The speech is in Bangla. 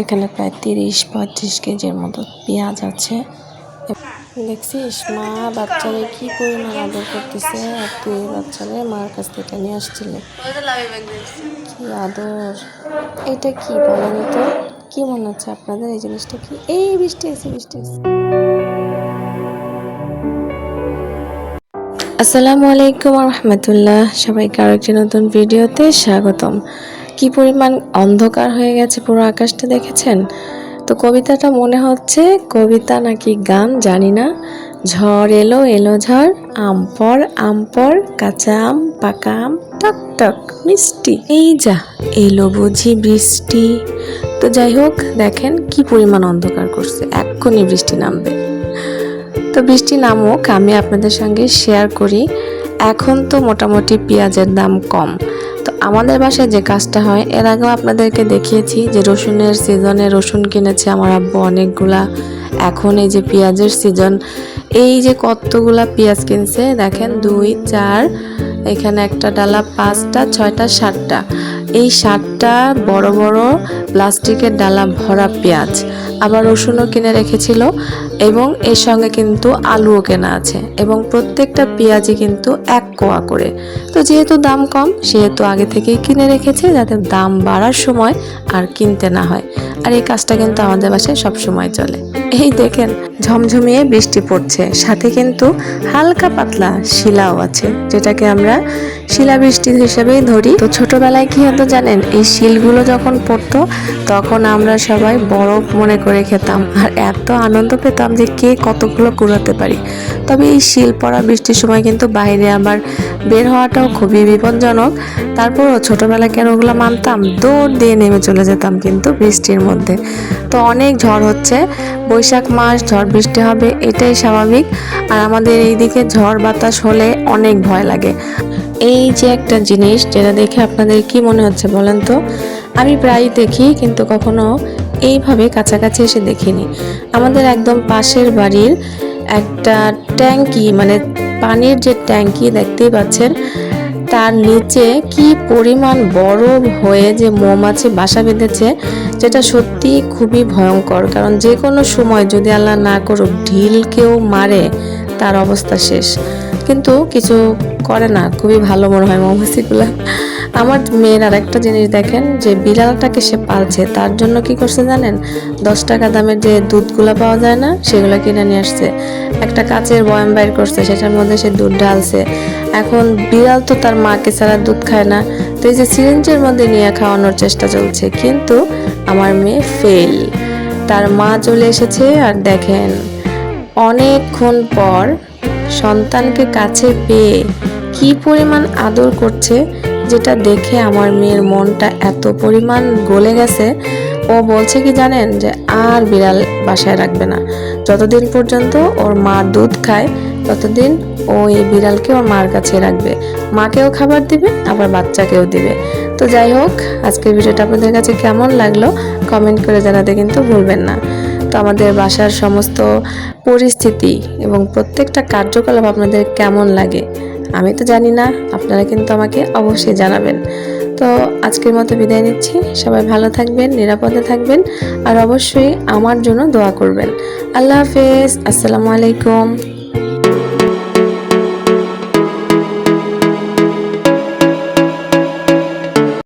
এখানে প্রায় তিরিশ পঁয়ত্রিশ কেজির মতো পেঁয়াজ আছে। দেখছিস মা বাচ্চারে কি পরিমাণ আদর করতেছে? আর তুই বাচ্চারে মার কাছ থেকে নিয়ে আসছিলি। কি আদর? এটা কি বলেন তো? কি মনে হচ্ছে আপনাদের এই জিনিসটা কি? এই বৃষ্টি আছে বৃষ্টি আছে আসসালামু আলাইকুম রহমতুল্লাহ। সবাইকে আরও একটি নতুন ভিডিওতে স্বাগতম। কি পরিমাণ অন্ধকার হয়ে গেছে পুরো আকাশটা দেখেছেন? তো কবিতাটা মনে হচ্ছে কবিতা নাকি গান, জানি না। ঝড় এলো এলো ঝড়, আম পর আম পর, কাঁচা আম, পাকা আম, টক টক, মিষ্টি। এই যা এলো বুঝি বৃষ্টি। তো যাই হোক, দেখেন কি পরিমাণ অন্ধকার করছে। এক্ষুনি বৃষ্টি নামবে। তো বৃষ্টি নামুক, আমি আপনাদের সঙ্গে শেয়ার করি। এখন তো মোটামুটি পেঁয়াজের দাম কম। আমাদের বাসায় যে কাজটা হয়, এর আগেও আপনাদেরকে দেখিয়েছি যে রসুনের সিজনে রসুন কিনেছে আমার আব্বু অনেকগুলা। এখন এই যে পেঁয়াজের সিজন এই যে কতগুলা পেঁয়াজ কিনছে, দেখেন দুই, চার, এখানে একটা ডালা, পাঁচটা, ছয়টা, সাতটা। এই সাতটা বড় বড় প্লাস্টিকের ডালা ভরা পেঁয়াজ। আবার রসুনও কিনে রেখেছিল এবং এর সঙ্গে কিন্তু আলুও কেনা আছে এবং প্রত্যেকটা পেঁয়াজি কিন্তু এক কোয়া করে। তো যেহেতু দাম কম, সেহেতু আগে থেকেই কিনে রেখেছে যাতে দাম বাড়ার সময় আর কিনতে না হয়। আর এই কাজটা কিন্তু আমাদের বাসায় সব সময় চলে। এই দেখেন, ঝমঝমিয়ে বৃষ্টি পড়ছে। সাথে কিন্তু হালকা পাতলা শিলাও আছে, যেটাকে আমরা শিলাবৃষ্টি হিসেবেই ধরি। তো ছোটবেলায় কি হতো জানেন, এই শিলগুলো যখন পড়তো, তখন আমরা সবাই বরফ মনে করে খেতাম। আর এত আনন্দ পেতাম যে কে কতগুলো কুড়াতে পারি। তবে এই শিল পড়া বৃষ্টির সময় কিন্তু বাইরে আবার বের হওয়াটাও খুবই বিপজ্জনক। তারপরও ছোটবেলায় কেন ওগুলো মানতাম? দৌড় দিয়ে নেমে চলে যেতাম কিন্তু বৃষ্টির মধ্যে। তো অনেক ঝড় হচ্ছে। বৈশাখ মাস, ঝড় বৃষ্টি হবে, এটাই স্বাভাবিক। আর আমাদের এইদিকে ঝড়, বাতাস হলে অনেক ভয় লাগে। এই যে একটা জিনিস, যেটা দেখে আপনাদের কি মনে হচ্ছে বলেন তো? আমি প্রায়ই দেখি, কিন্তু কখনো এইভাবে কাছাকাছি এসে দেখিনি। আমাদের একদম পাশের বাড়ির একটা ট্যাঙ্কি মানে পানির যে ট্যাঙ্কি, দেখতেই পাচ্ছেন তার নিচে কি পরিমাণ বড় হয়ে যে মৌমাছি বাসা বেঁধেছে যেটা সত্যি খুবই ভয়ঙ্কর। কারণ যে কোনো সময় যদি আল্লাহ না করুক ঢিলকেও মারে, তার অবস্থা শেষ। কিন্তু কিছু করে না। খুবই ভালো মনে হয় মৌমাছিগুলা। আমার মেয়ের আর একটা জিনিস দেখেন, যে বিড়ালটাকে সে পালছে, তার জন্য কি করছে জানেন? দশ টাকা দামের যে দুধগুলো পাওয়া যায় না, সেগুলো কিনে নিয়ে আসছে। একটা কাচের বয়াম বাইর করছে, সেটার মধ্যে সে দুধ ঢালছে। এখন বিড়াল তো তার মাকে ছাড়া দুধ খায় না। তো এই যে সিরিঞ্জের মধ্যে নিয়ে খাওয়ানোর চেষ্টা চলছে, কিন্তু আমার মেয়ে ফেল তার মা চলে এসেছে, আর দেখেন, অনেকক্ষণ পর সন্তানকে কাছে পেয়ে কি পরিমাণ আদর করছে যেটা দেখে আমার মেয়ের মনটা এত পরিমাণ গলে গেছে, ও বলছে কি জানেন যে আর বিড়াল বাসায় রাখবে না। যতদিন পর্যন্ত ওর মা দুধ খায়, ততদিন ও এই বিড়ালকে ওর মার কাছে রাখবে। মাকেও খাবার দিবে, আবার বাচ্চাকেও দিবে। তো যাই হোক, আজকের ভিডিওটা আপনাদের কাছে কেমন লাগল কমেন্ট করে জানাতে কিন্তু ভুলবেন না। তো আমাদের বাসার সমস্ত পরিস্থিতি এবং প্রত্যেকটা কার্যকলাপ আপনাদের কেমন লাগে, আমি তো জানি না, আপনারা কিন্তু আমাকে অবশ্যই জানাবেন। তো আজকের মতো বিদায় নিচ্ছি, সবাই ভালো থাকবেন, নিরাপদে থাকবেন, আর অবশ্যই আমার জন্য দোয়া করবেন। আল্লাহ হাফেজ, আসসালামু আলাইকুম।